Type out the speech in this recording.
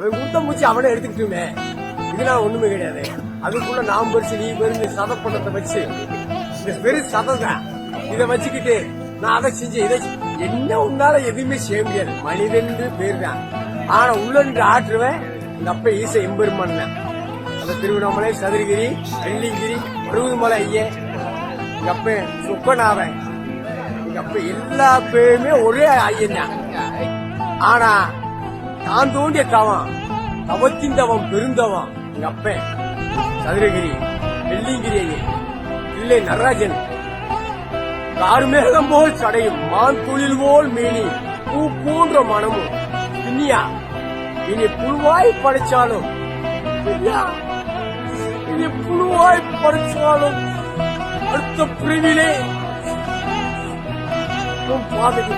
அவன் கொடுத்த மூச்சு அவனே எடுத்துக்கிட்டுமே. இதெல்லாம் ஒண்ணுமே கிடையாது. அதுக்குள்ள நாம் பறிச்சு நீ பெருந்து சத பண்ணத்தை வச்சு. இந்த பெரும் சதம் தான். இதை வச்சுக்கிட்டு நான் அதை செஞ்சேன் இதை என்ன உன்னால எதுவுமே செய்ய முடியாது. மனிதன் பேர் தான். ஆனா உள்ள நின்று ஆற்றுவேன். இந்த அப்ப ஈச எம்பெருமான் தான். அந்த திருவண்ணாமலை சதுரகிரி வெள்ளிங்கிரி பருவமலை ஐயன் எங்க அப்ப சுப்பநாதன் எங்க அப்ப எல்லா பேருமே ஒரே ஐயன் தான். ஆனா தான் தோண்டிய தவம் தவத்தின் தவம் பெருந்தவம். எங்க அப்பன் சதுரகிரி வெள்ளிங்கிரி இல்லை நடராஜன். கார்மேகம் போல் சடையும் மான் தொழில் போல் மீனி பூ போன்ற மனமும். இனியா இனி புழுவாய் படைச்சாலும். இனி புழுவாய் படைச்சாலும். அடுத்த பிரிவிலே. உன் பாதைக்கு